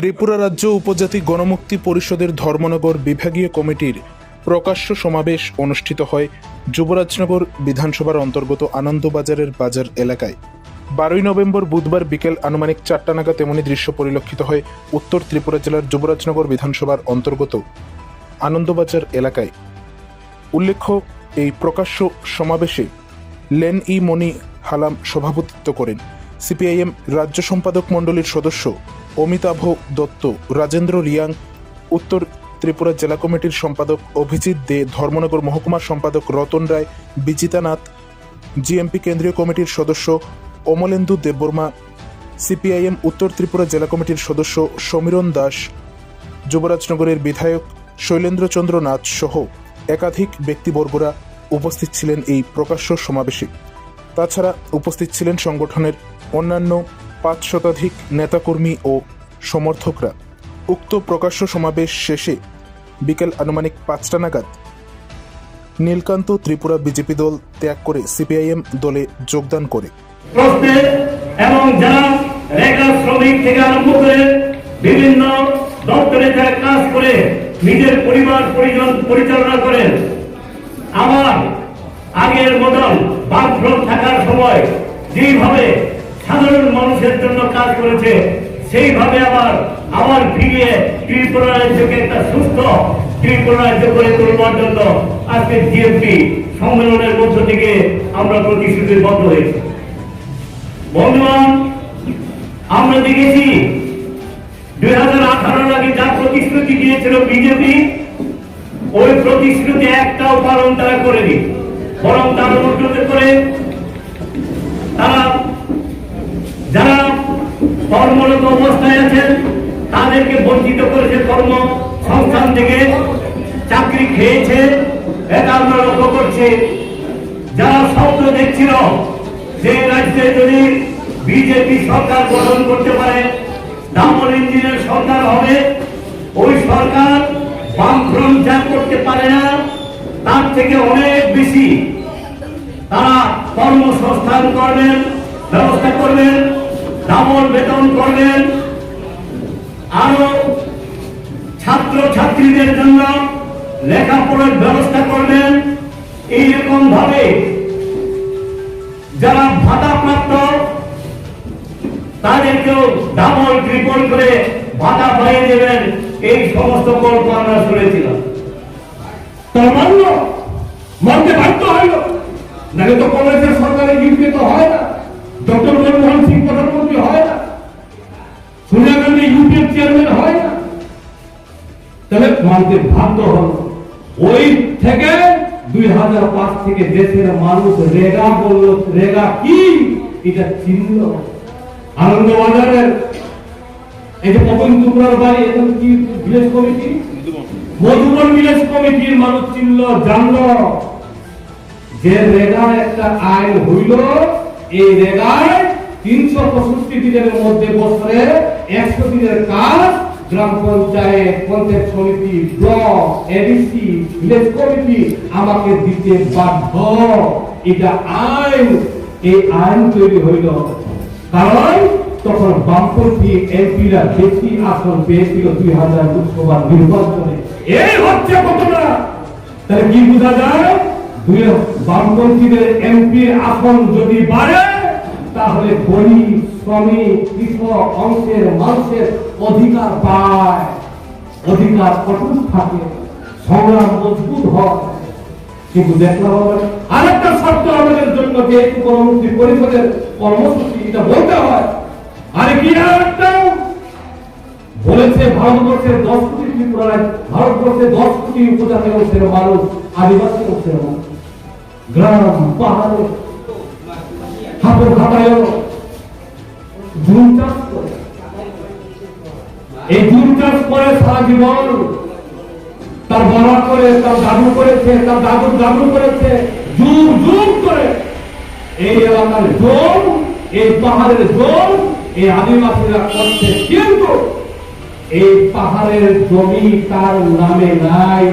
ত্রিপুরা রাজ্য উপজাতি গণমুক্তি পরিষদের ধর্মনগর বিভাগীয় কমিটির প্রকাশ্য সমাবেশ অনুষ্ঠিত হয় যুবরাজনগর বিধানসভার অন্তর্গত আনন্দবাজারের বাজার এলাকায়। বারোই নভেম্বর বুধবার বিকেল আনুমানিক চারটা নাগাদ তেমনই দৃশ্য পরিলক্ষিত হয় উত্তর ত্রিপুরা জেলার যুবরাজনগর বিধানসভার অন্তর্গত আনন্দবাজার এলাকায়। উল্লেখ্য, এই প্রকাশ্য সমাবেশে লেন ই মনি হালাম সভাপতিত্ব করেন। সিপিআইএম রাজ্য সম্পাদক মণ্ডলীর সদস্য অমিতাভ দত্ত, রাজেন্দ্র রিয়াং উত্তর ত্রিপুরা জেলা কমিটির সম্পাদক অভিজিৎ দে, ধর্মনগর মহকুমার সম্পাদক রতন রায় বিজিতানাথ জিএমপি কেন্দ্রীয় কমিটির সদস্য অমলেন্দু দেববর্মা, সিপিআইএম উত্তর ত্রিপুরা জেলা কমিটির সদস্য সমীরণ দাস, যুবরাজনগরের বিধায়ক শৈলেন্দ্রচন্দ্র নাথ সহ একাধিক ব্যক্তিবর্গরা উপস্থিত ছিলেন এই প্রকাশ্য সমাবেশে। তাছাড়া উপস্থিত ছিলেন সংগঠনের অন্যান্য পাঁচ শতাধিক নেতাকর্মী ও সমর্থকরা। উক্ত প্রকাশ্য সমাবেশ শেষে বিকেল আনুমানিক পাঁচটা নাগাদ নীলকান্ত ত্রিপুরা বিজেপি দল ত্যাগ করে সিপিআইএম দলে যোগদান করে। এবং যারা শ্রমিক থেকে আরম্ভ করে বিভিন্ন দপ্তরে কাজ করে নিজের পরিবার, পরিজন পরিচালনা করেন আগের মতন বাথরুম থাকার সময় যেইভাবে সাধারণ মানুষের জন্য কাজ করেছে, সেইভাবে আবার আবার ফিরিয়ে ত্রিপুরা রাজ্যকে একটা সুস্থ ত্রিপুরা রাজ্য করে তোলবার জন্য আজকে জিএমপি সম্মেলনের মধ্য থেকে আমরা প্রতিশ্রুতিবদ্ধ হয়েছি। বন্ধুগণ, আমরা দেখেছি দুই হাজার আঠারোর আগে যা প্রতিশ্রুতি দিয়েছিল বিজেপি ওই প্রতিশ্রুতি একটাও পালন তারা করেনি। বরং তার উল্টোতে করে, তারা কর্মরত অবস্থায় আছেন তাদেরকে বঞ্চিত করেছে কর্ম সংস্থান থেকে। চাকরি খেয়েছে এটা লক্ষ্য করছি। যারা স্বপ্ন দেখছিল যে রাজ্যে যদি বিজেপি সরকার গঠন করতে পারে, ডাবল ইঞ্জিনের সরকার হবে, ওই সরকার বামফ্রন্ট যা করতে পারে না, তার থেকে অনেক বেশি তারা কর্মসংস্থান করবেন, ব্যবস্থা করবেন। ডাবল বেতন করবেন। আরও ছাত্র ছাত্রীদের জন্য লেখাপড়ার ব্যবস্থা করবেন। এইরকম ভাবে যারা ভাতা প্রাপ্ত তাদেরকেও ডাবল, ট্রিপল করে ভাতা পাইয়ে দেবেন। এই সমস্ত গল্প আমরা শুনেছিলাম। মানল মানতে বাধ্য হইল। নাহলে তো কলেজের সরকারের ইউপি তো হয় না। ডক্টর মনমোহন হয় না। সোনিয়া গান্ধী ইউপিএর চেয়ারম্যান হয় না। তাহলে মানতে বাধ্য হল ওই থেকে দুই হাজার পাঁচ থেকে দেশের মানুষ রেগা বলল, রেগা কি? এটা চিনল আনন্দবাজারের এই যে পবন টুকরার বাড়ি এখন কি ভিলেজ কমিটি? মধুবন ভিলেজ কমিটির মানুষ চিনল, জানলো যে রেগার একটা আইন হইল, এই রেগায় তিনশো পঁয়ষট্টি দিনের মধ্যে বছরে একশো দিনের কাজ গ্রাম পঞ্চায়েত পঞ্চায়েত সমিতি, ব্লক এডিসি ভিলেজ কমিটি আমাকে দিতে বাধ্য। এটা আইন। এই আইন তৈরি হইল। কারণ তখন বামপন্থী এমপিরা বেশি আসন পেয়েছিল দুই হাজার লোকসভা নির্বাচনে। এই হচ্ছে ঘটনা। তাহলে কি বোঝা যায়? বামপন্থীদের এমপির আসন যদি বাড়ে তাহলে গরিব শ্রমিক, কৃষক, অংশের মানুষের অধিকার পায়। অধিকার অটুট থাকে? সংগ্রাম মজবুত হয়। কিন্তু দেখলাম আমরা আরেকটা শর্ত আমাদের জন্য যেহেতু কর্মমুক্তি পরিষদের কর্মসূচি, এটা বলতে হয়। আরে কি আরেকটা বলেছে ভারতবর্ষের দশ কোটি ত্রিপুরায় ভারতবর্ষের দশ কোটি উপজাতি অংশের মানুষ, আদিবাসী অংশের মানুষ। গ্রাম, পাহাড়ে হাতের করে এই জুম চাষ করে সারা জীবন তার বাবা করে, তার দাদু করেছে, তার দাদুর দাদু করেছে যুগ যুগ করে। এই এলাকার জোন, এই পাহাড়ের জোন, এই আদিবাসীরা করছে। কিন্তু এই পাহাড়ের জমি তার নামে নাই।